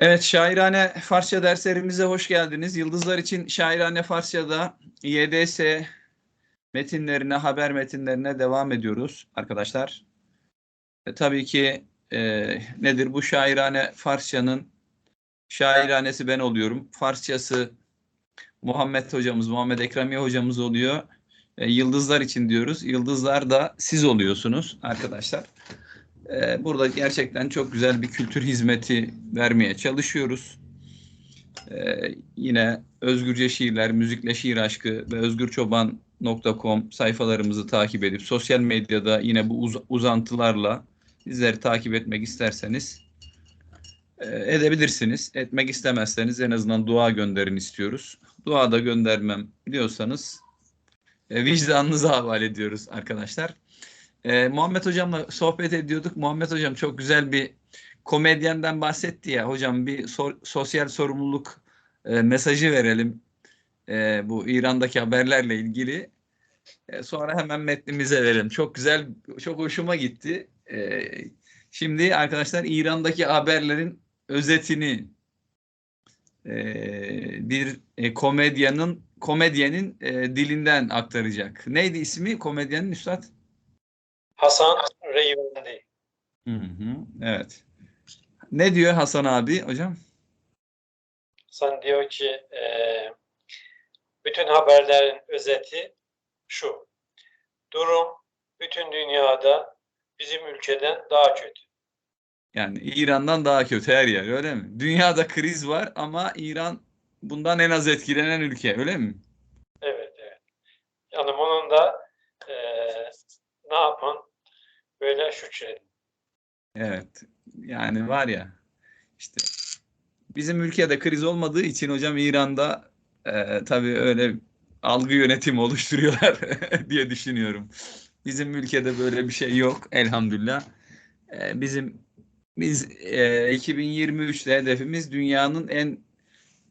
Evet, şairane Farsça derslerimize hoş geldiniz. Yıldızlar için şairane Farsça'da YDS metinlerine, haber metinlerine devam ediyoruz arkadaşlar. E, tabii ki e, nedir bu şairane Farsçanın şairanesi ben oluyorum. Farsçası Muhammed hocamız, Muhammed Ekremiye hocamız oluyor. E, yıldızlar için diyoruz. Yıldızlar da siz oluyorsunuz arkadaşlar. E, burada gerçekten çok güzel bir kültür hizmeti vermeye çalışıyoruz. E, yine Özgürce Şiirler, Müzikle Şiir Aşkı ve özgürçoban.com sayfalarımızı takip edip sosyal medyada yine bu uz- uzantılarla bizleri takip etmek isterseniz e, edebilirsiniz. Etmek istemezseniz en azından dua gönderin istiyoruz. Dua da göndermem diyorsanız e, vicdanınıza havale ediyoruz arkadaşlar. E, Muhammed Hocam'la sohbet ediyorduk. Muhammed Hocam çok güzel bir komedyenden bahsetti ya. Hocam bir so- sosyal sorumluluk e, mesajı verelim e, bu İran'daki haberlerle ilgili. E, sonra hemen metnimize verelim. Çok güzel, çok hoşuma gitti. E, şimdi arkadaşlar İran'daki haberlerin özetini e, bir e, komedyanın komedyenin e, dilinden aktaracak. Neydi ismi komedyenin üstad? Hasan Reyvendi. Hı hı, evet. Ne diyor Hasan abi hocam? Hasan diyor ki e, bütün haberlerin özeti şu. Durum bütün dünyada bizim ülkeden daha kötü. Yani İran'dan daha kötü her yer öyle mi? Dünyada kriz var ama İran bundan en az etkilenen ülke öyle mi? Evet, evet. Yani bunun da e, ne yapın? Böyle şükredin. Evet. Yani var ya işte bizim ülkede kriz olmadığı için hocam İran'da e, tabii öyle algı yönetimi oluşturuyorlar diye düşünüyorum. Bizim ülkede böyle bir şey yok elhamdülillah. E, bizim biz e, 2023'te hedefimiz dünyanın en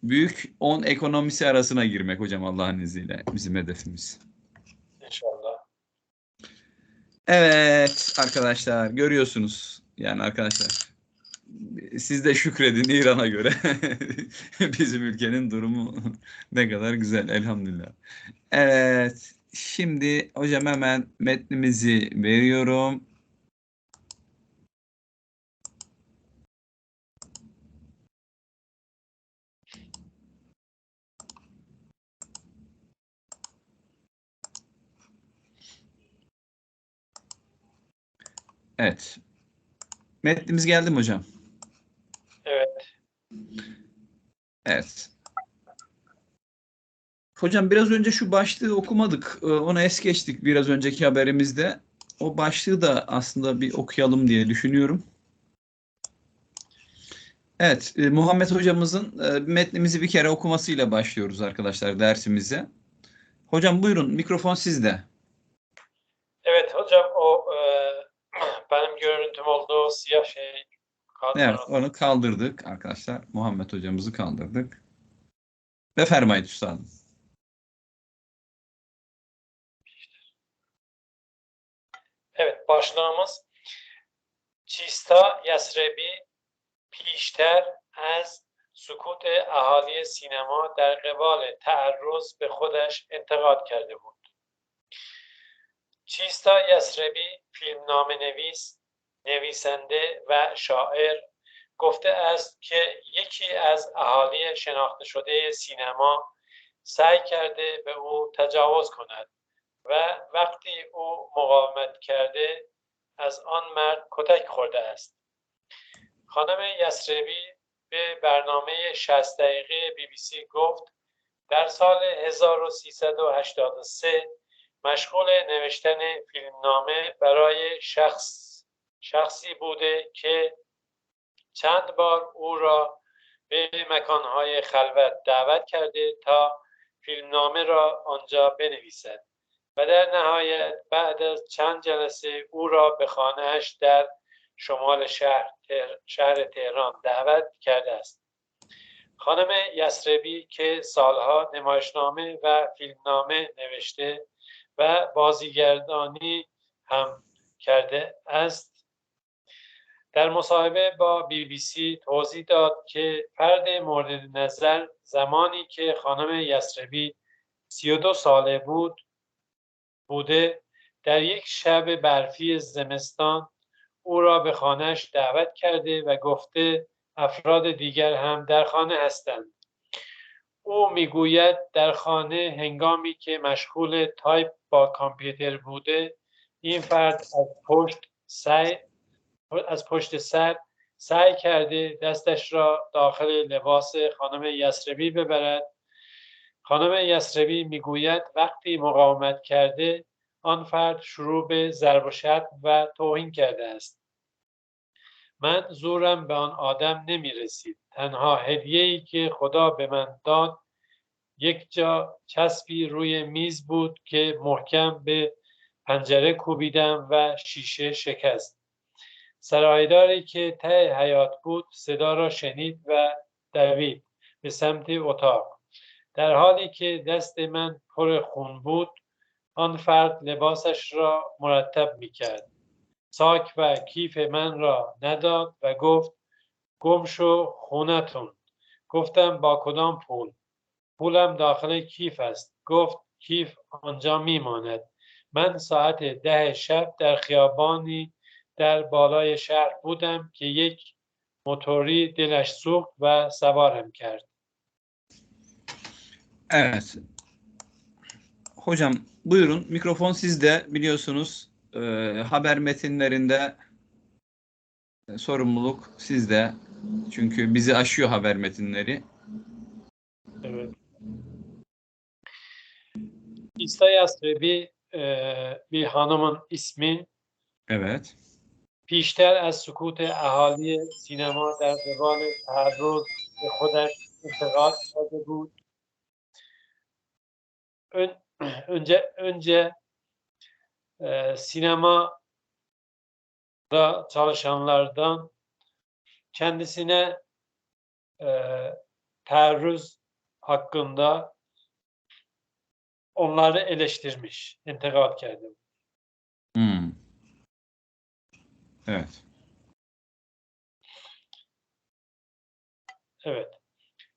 büyük 10 ekonomisi arasına girmek hocam Allah'ın izniyle bizim hedefimiz. Evet arkadaşlar görüyorsunuz yani arkadaşlar siz de şükredin İran'a göre bizim ülkenin durumu ne kadar güzel elhamdülillah. Evet şimdi hocam hemen metnimizi veriyorum. Evet. Metnimiz geldi mi hocam? Evet. Evet. Hocam biraz önce şu başlığı okumadık. Ee, Onu es geçtik biraz önceki haberimizde. O başlığı da aslında bir okuyalım diye düşünüyorum. Evet, e, Muhammed hocamızın e, metnimizi bir kere okumasıyla başlıyoruz arkadaşlar dersimize. Hocam buyurun, mikrofon sizde. Evet hocam o e, benim görüntüm olduğu siyah şey Evet, kaldırıldı. onu kaldırdık arkadaşlar. Muhammed hocamızı kaldırdık. Ve fermayet üstadım. Evet başlığımız Çista Yesrebi پیشتر از سکوت اهالی سینما در قبال تعرض به خودش انتقاد کرده بود. چیستا یسربی فیلمنامه نویس، نویسنده و شاعر گفته است که یکی از اهالی شناخته شده سینما سعی کرده به او تجاوز کند و وقتی او مقاومت کرده از آن مرد کتک خورده است. خانم یسربی به برنامه 60 دقیقه بی بی سی گفت در سال 1383 مشغول نوشتن فیلمنامه برای شخص. شخصی بوده که چند بار او را به مکانهای خلوت دعوت کرده تا فیلمنامه را آنجا بنویسد و در نهایت بعد از چند جلسه او را به خانهاش در شمال شهر تهر- شهر تهران دعوت کرده است. خانم یسربی که سالها نمایشنامه و فیلمنامه نوشته و بازیگردانی هم کرده است. در مصاحبه با بی بی سی توضیح داد که فرد مورد نظر زمانی که خانم یسربی 32 ساله بود بوده در یک شب برفی زمستان او را به خانهش دعوت کرده و گفته افراد دیگر هم در خانه هستند. او می‌گوید در خانه هنگامی که مشغول تایپ با کامپیوتر بوده این فرد از پشت سعی از پشت سر سعی کرده دستش را داخل لباس خانم یسربی ببرد. خانم یسربی می‌گوید وقتی مقاومت کرده آن فرد شروع به ضرب و شتم و توهین کرده است. من زورم به آن آدم نمی رسید تنها هدیه‌ای که خدا به من داد یک جا چسبی روی میز بود که محکم به پنجره کوبیدم و شیشه شکست. سرایداری که ته حیات بود صدا را شنید و دوید به سمت اتاق. در حالی که دست من پر خون بود آن فرد لباسش را مرتب می کرد ساک و کیف من را نداد و گفت گم شو خونتون. گفتم با کدام پول؟ پولم داخل کیف است گفت کیف آنجا میماند من ساعت ده شب در خیابانی در بالای شهر بودم که یک موتوری دلش سوخت و سوارم کرد Evet. Hocam buyurun mikrofon sizde biliyorsunuz e, haber metinlerinde e, sorumluluk sizde. Çünkü bizi aşıyor haber metinleri. Evet. İsa Yasrebi e, bir hanımın ismi Evet. پیشتر از سکوت اهالی سینما در قبال تحرز به خودش انتقاد کرده بود Ön- önce önce e, sinemada çalışanlardan kendisine e, taarruz hakkında onları eleştirmiş, intikad kerdi. Hmm. Evet. Evet.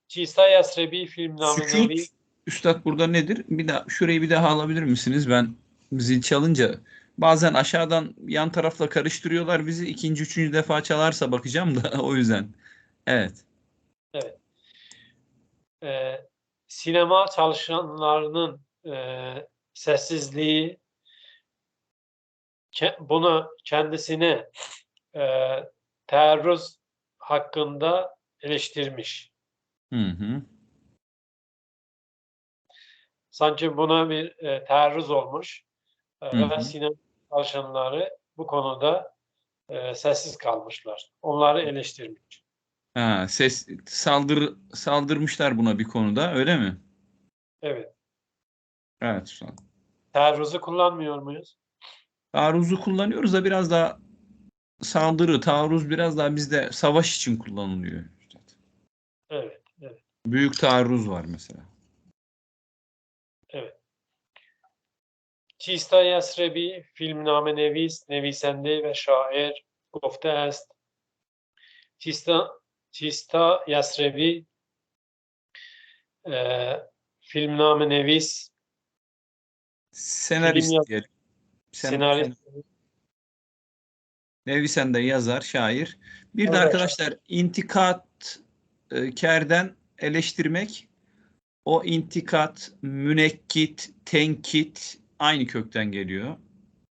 Cisa Yasrebi filmnamenavi Sükut Üstad burada nedir? Bir daha şurayı bir daha alabilir misiniz? Ben zil çalınca bazen aşağıdan yan tarafla karıştırıyorlar bizi. ikinci, üçüncü defa çalarsa bakacağım da o yüzden. Evet. e, sinema çalışanlarının e, sessizliği ke- bunu kendisine e, taarruz hakkında eleştirmiş. Hı hı. Sanki buna bir e, taarruz olmuş e, Hı ve hı. sinema çalışanları bu konuda e, sessiz kalmışlar. Onları eleştirmiş. Ha, ses saldır saldırmışlar buna bir konuda, öyle mi? Evet. Evet şu an. Taarruzu kullanmıyor muyuz? Taarruzu kullanıyoruz da biraz daha saldırı, taarruz biraz daha bizde savaş için kullanılıyor. Evet, evet. Büyük taarruz var mesela. Evet. Çista Yasrebi, filmname nevis, nevisende ve şair gofte est. Çista, Çista Yasrebi, e, filmname nevis, Senarist yaz- diyelim. Sen- senarist Nevisen de yazar, şair. Bir de Evet. arkadaşlar intikat e, kerden eleştirmek o intikat, münekkit, tenkit aynı kökten geliyor.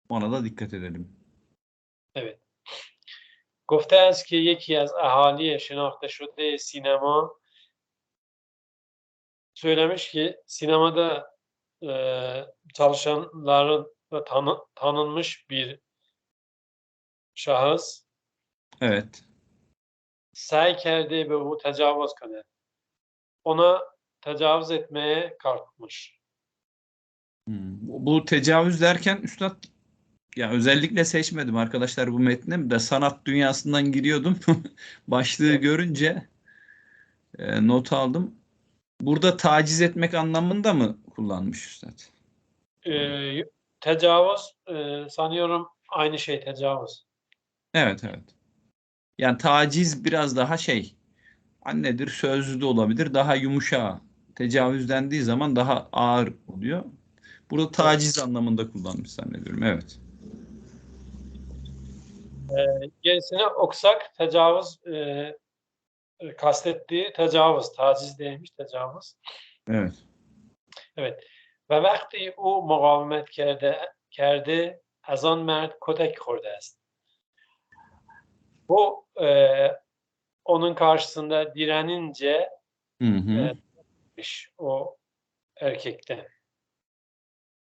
Ona da dikkat edelim. Evet. گفته است که یکی از اهالی شناخته شده سینما söylemiş ki sinemada e, çalışanların da tanı, tanınmış bir şahıs. Evet. Sərk əldə və bu təcavüz qədər. Ona təcavüz etmeye kalkmış. Hmm. Bu tecavüz derken üstad ya özellikle seçmedim arkadaşlar bu metni de sanat dünyasından giriyordum. Başlığı evet. görünce e, not aldım. Burada taciz etmek anlamında mı kullanmış üstad? Ee, tecavüz e, sanıyorum aynı şey tecavüz. Evet evet. Yani taciz biraz daha şey. Annedir, sözlü de olabilir. Daha yumuşağı. Tecavüz dendiği zaman daha ağır oluyor. Burada taciz anlamında kullanmış zannediyorum. Evet. Gerisini okusak tecavüz e, e, kastettiği tecavüz, taciz değilmiş tecavüz. Evet. و وقتی او مقاومت کرده کرده از آن مرد کتک خورده است. Bu e, onun karşısında direnince Hı hı. Evet. miş o erkekten.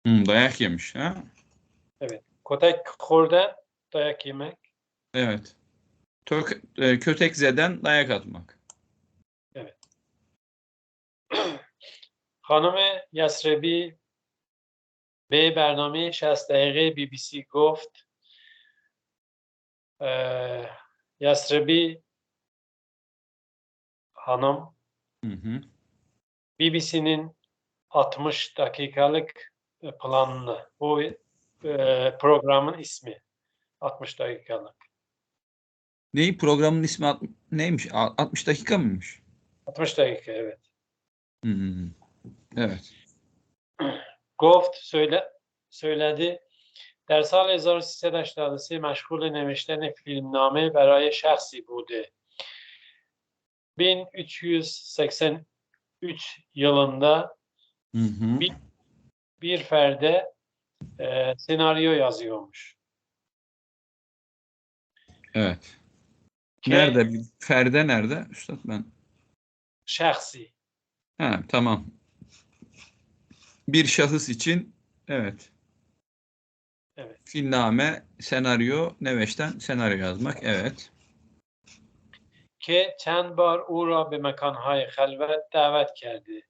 Hı, dayak yemiş. Ha? Kotek khorde dayak yemek. Evet. Tök, e, kötek zeden dayak atmak. خانم یسربی به برنامه 60 دقیقه بی بی سی گفت اه، یسربی hanım Hı hı. BBC'nin 60 dakikalık e, planını, bu e, programın ismi 60 dakikalık. Neyi programın ismi alt- neymiş? A- 60 dakika mıymış? 60 dakika evet. Hı hı. Evet. گفت söyle, söyledi. در سال 1383 مشغول نوشتن فیلمنامه برای شخصی بوده. 1383 yılında Hı hı. Bir- bir ferde e, senaryo yazıyormuş. Evet. Ki Nerede? Ferde nerede? Üstad ben. Şahsi. Ha, tamam. Bir şahıs için evet. Evet. Filmname, senaryo, Neveş'ten senaryo yazmak. Evet. که چند بار او را به مکانهای خلوت دعوت کرده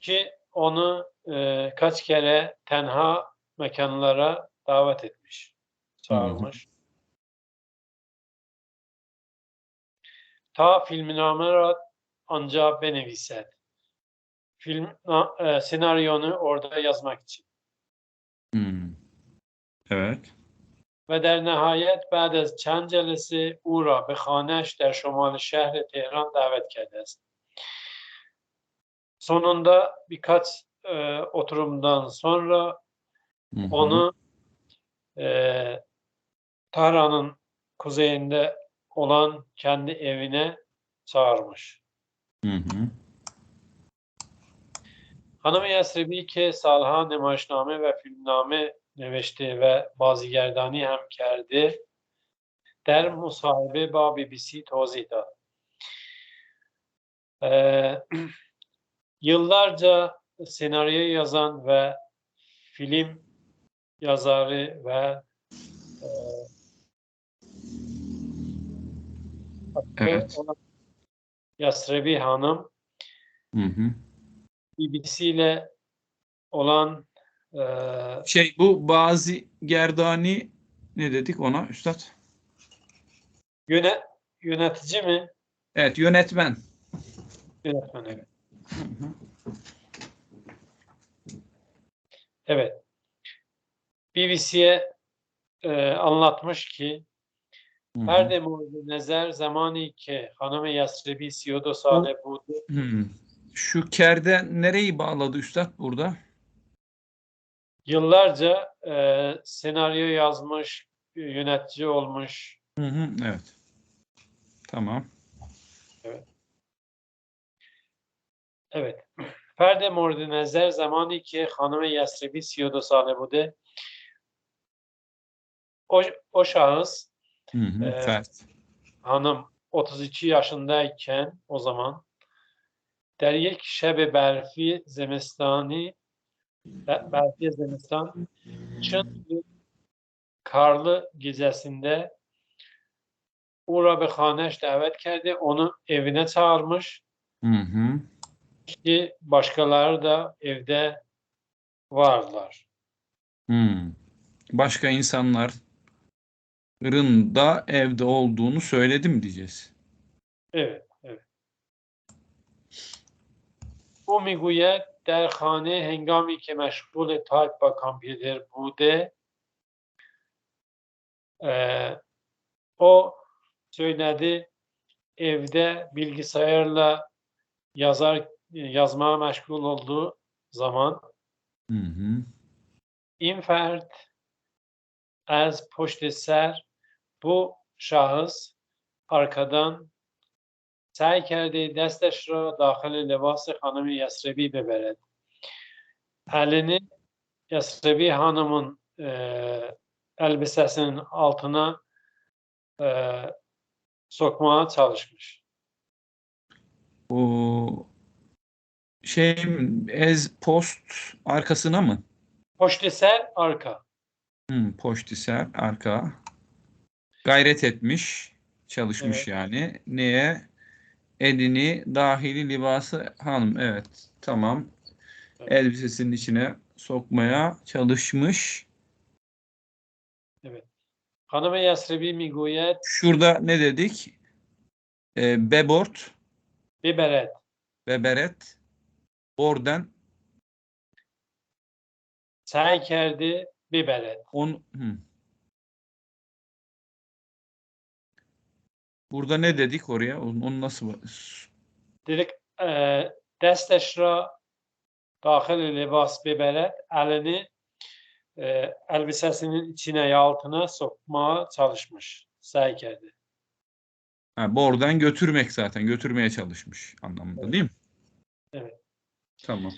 ki onu e, kaç kere tenha mekanlara davet etmiş, çağırmış. Ta filmname را آنجا بنویسد. Film e, senaryonu orada yazmak için. Hmm. Evet. و در نهایت بعد از چند جلسه او را به خانهش در شمال شهر تهران دعوت کرده است. Sonunda birkaç e, oturumdan sonra Hı hı. onu e, Tahran'ın kuzeyinde olan kendi evine çağırmış. Hı hı. Hanım Yasribi ke salha nemaşname ve filmname nevşte ve bazı bazigerdani hem kerdi. Der musahibe ba BBC tozih da. Ee, yıllarca senaryo yazan ve film yazarı ve e, Evet. olan Yasrebi Hanım Hı hı. BBC ile olan e, Şey bu bazı gerdani ne dedik ona Üstad? yöne, yönetici mi? Evet yönetmen. Yönetmen evet. Hı hı. Evet. BBC'ye e, anlatmış ki Hı hı. her de mورد نظر زمانی که خانم یسربی 32 ساله بود Hı. Şu kerde nereyi bağladı Üstad burada? yıllarca e, senaryo yazmış, yönetici olmuş. Hı hı. Evet. Tamam. Evet. فرد مورد نظر زمانی که خانم یسربی 32 ساله بوده o, o şahıs Hı hı. Evet. Fert. hanım 32 yaşındayken o zaman در یک شب برفی زمستانی برفی زمستان çın bir karlı gecesinde Ura ve Haneş davet kerdi. Onu evine çağırmış Hı hı. ki başkaları da evde varlar. Hı. Başka insanların da evde olduğunu söyledi mi diyeceğiz? Evet, evet. او میگوید در خانه هنگامی که مشغول تایپ با کامپیوتر بوده اه، o söyledi. Evde bilgisayarla yazar yazmaya meşgul olduğu zaman Hı hı. این فرد از پشت سر bu şahıs arkadan سعی کرده دستش را داخل لباس خانم یسربی ببرد elini Yasrebi Hanım'ın e, elbisesinin altına e, sokmaya çalışmış. O şey mi, ez post arkasına mı? Poşteser arka. Hı, poştiser arka. Gayret etmiş, çalışmış evet. yani. Neye? Elini dahili libası hanım. Evet, tamam. Tabii. Elbisesinin içine sokmaya çalışmış. Evet. Hanıme yasrebi miguyet. Şurada ne dedik? E, bebort. Biberet. Beberet. Borden. Sen kerdi biberet. On, hı. Burada ne dedik oraya? Onu, onu nasıl Dedik e, desteş ra dahil libas bebelet elini e, elbisesinin içine ya altına sokmaya çalışmış. Seyk edildi. Ha, bordan götürmek zaten. Götürmeye çalışmış anlamında evet. değil mi? Evet. Tamam.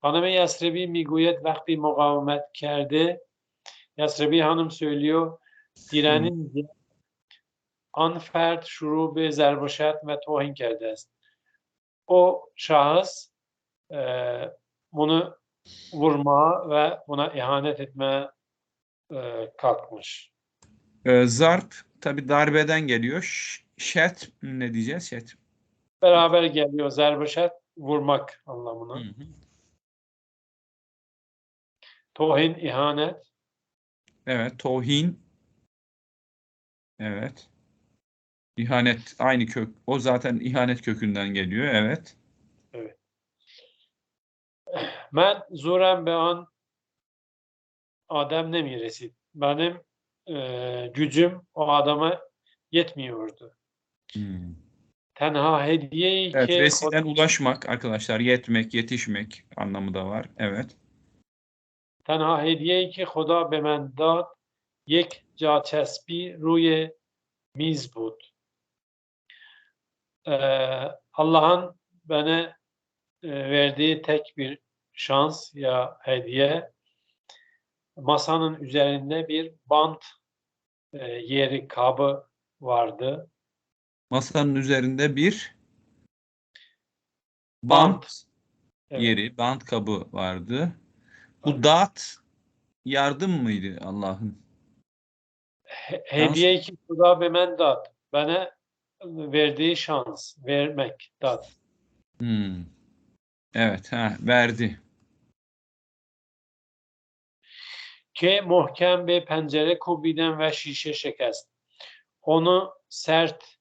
Hanım Yasrebi miguyet vakti mukavemet kerdi. Yasrebi hanım söylüyor direnince an fert şuru be zerboşet ve tohin کرده است. O şahıs e, bunu vurmaya ve buna ihanet etmeye e, kalkmış. Ee, zarp tabi darbeden geliyor. Ş- Şet ne diyeceğiz? Şet. Beraber geliyor zerboşet vurmak Hı anlamına. hı. Tohin ihanet. Evet. Tohin. Evet. İhanet aynı kök. O zaten ihanet kökünden geliyor. Evet. من زورم به آن آدم نمی رسید. Benim e, gücüm o adama yetmiyordu. Hmm. Tenha hediye Evet. ki Residen ulaşmak arkadaşlar. Yetmek, yetişmek anlamı da var. Evet. تنها هدیه‌ای که خدا به من داد یک جاچسبی روی میز بود. ee, Allah'ın bana e, verdiği tek bir şans ya hediye masanın üzerinde bir bant e, yeri kabı vardı. Masanın üzerinde bir bant Evet. yeri, bant kabı vardı. Bu Evet. dağıt yardım mıydı Allah'ın? He- Hediye ki Huda be men dad. Bana verdiği şans, vermek, dat. Hmm. Evet, ha, verdi. Ke muhkem bir pencere kubiden ve şişe şekest. Onu sert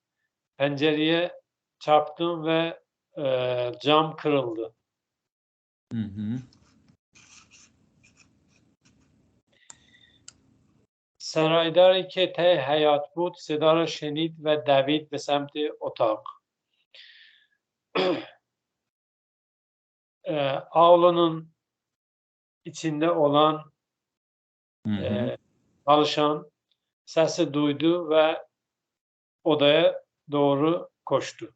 pencereye çarptım ve e, cam kırıldı. Hı hı. سرایداری که ته حیات بود صدا را شنید و دوید به سمت اتاق. E, avlunun içinde olan Hı hı. e, çalışan sesi duydu ve odaya doğru koştu.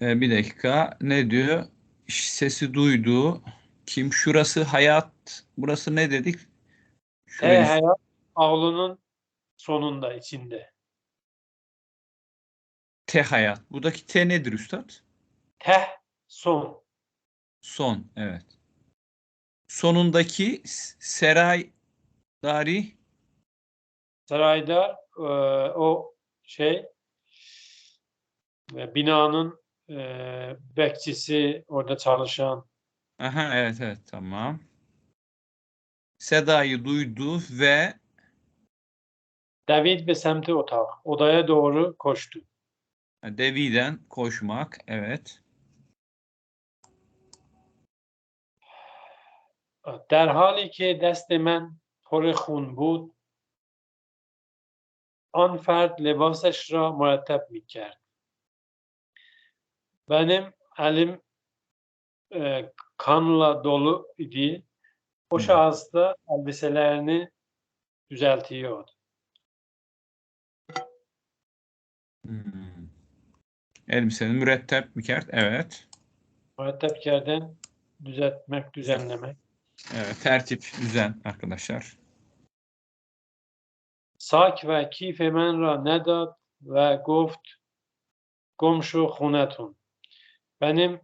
Ee, bir dakika. Ne diyor? Ş- Sesi duydu. Kim? Şurası hayat. Burası ne dedik? Te Şurayı hayat avlunun sonunda içinde. te hayat. Buradaki te nedir üstad? Teh son. Son. Evet. Sonundaki seray dari Saraydar e, o şey e, binanın e, bekçisi orada çalışan Aha evet evet tamam. Sedayı duydu ve David ve semti otağı odaya doğru koştu. ha, deviden koşmak evet. در حالی که دست من پر خون بود آن فرد لباسش را مرتب می کرد. Benim elim e, kanla dolu idi. o şahıs da elbiselerini düzeltiyor. Hmm. Elbisenin mürettep bir kert, evet. Mürettep yerden düzeltmek, düzenlemek. Evet, tertip, düzen arkadaşlar. Sak ve kife menra nedat ve goft komşu hunetun. Benim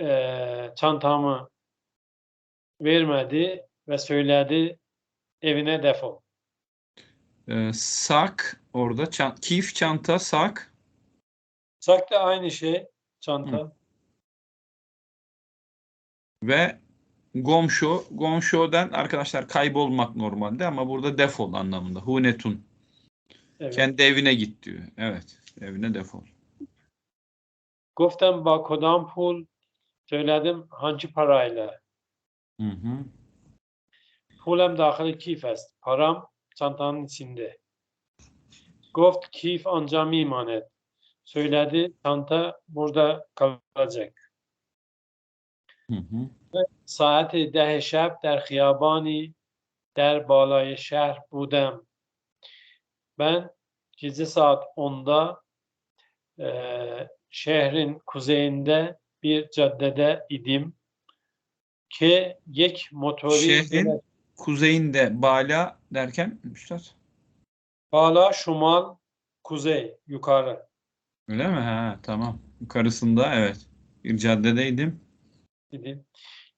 e, çantamı vermedi ve söyledi evine defol. Ee, sak orada çan- kif çanta sak Sak da aynı şey çanta. ve gomşo gomşo'dan arkadaşlar kaybolmak normalde ama burada defol anlamında. Hunetun. Evet. Kendi evine git diyor. Evet. Evine defol. Goftem ba kodam pul söyledim hangi parayla? Hı hı. Pulem dahil kif est. Param çantanın içinde. Goft kif anca mimanet. Söyledi çanta burada kalacak. Hı hı. ساعت ده شب در خیابانی در بالای شهر بودم. Ben gece saat 10'da eee, şehrin kuzeyinde bir caddede idim K yek motori Şehrin kuzeyinde Bala derken Üstad? Bala, Şuman, kuzey, yukarı. Öyle mi? Ha, tamam. Yukarısında evet. Bir caddedeydim. Dedim.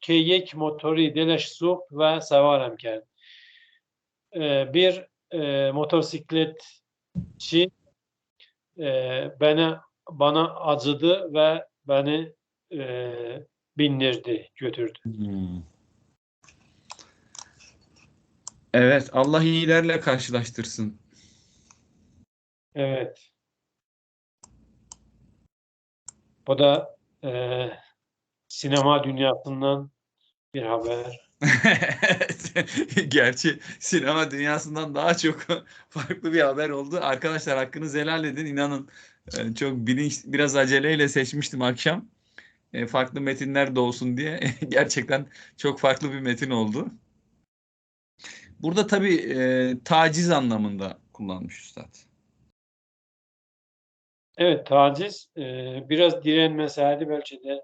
K yek motori deleş suh ve sevarem kend. Ee, bir e, motosikletçi e, bana bana acıdı ve beni e, bindirdi, götürdü. Hmm. Evet, Allah iyilerle karşılaştırsın. Evet. Bu da eee, sinema dünyasından bir haber. Gerçi sinema dünyasından daha çok farklı bir haber oldu. Arkadaşlar hakkınızı helal edin. İnanın e, çok bilinç, biraz aceleyle seçmiştim akşam. E, Farklı metinler de olsun diye. Gerçekten çok farklı bir metin oldu. Burada tabii e, taciz anlamında kullanmış üstad. Evet, taciz eee, biraz direnmeseydi belki de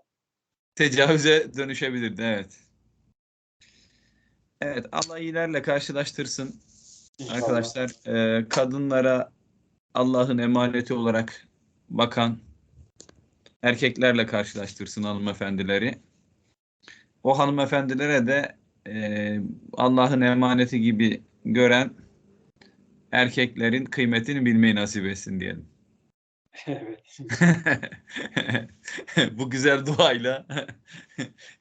Tecavüze dönüşebilirdi. Evet. Evet, Allah iyilerle karşılaştırsın. inşallah. Arkadaşlar e, kadınlara Allah'ın emaneti olarak bakan erkeklerle karşılaştırsın hanımefendileri. O hanımefendilere de e, Allah'ın emaneti gibi gören erkeklerin kıymetini bilmeyi nasip etsin diyelim. Evet. Bu güzel duayla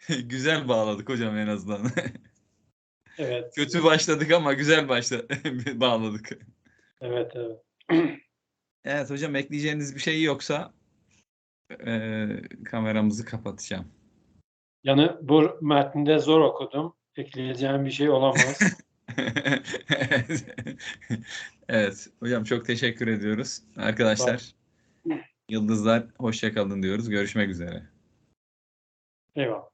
güzel bağladık hocam en azından. Evet. Kötü başladık ama güzel başla bağladık. Evet, evet. Evet hocam ekleyeceğiniz bir şey yoksa e, kameramızı kapatacağım. Yani bu metninde zor okudum. Ekleyeceğim bir şey olamaz. Evet hocam çok teşekkür ediyoruz. Arkadaşlar yıldızlar hoşça kalın diyoruz. Görüşmek üzere. Eyvallah.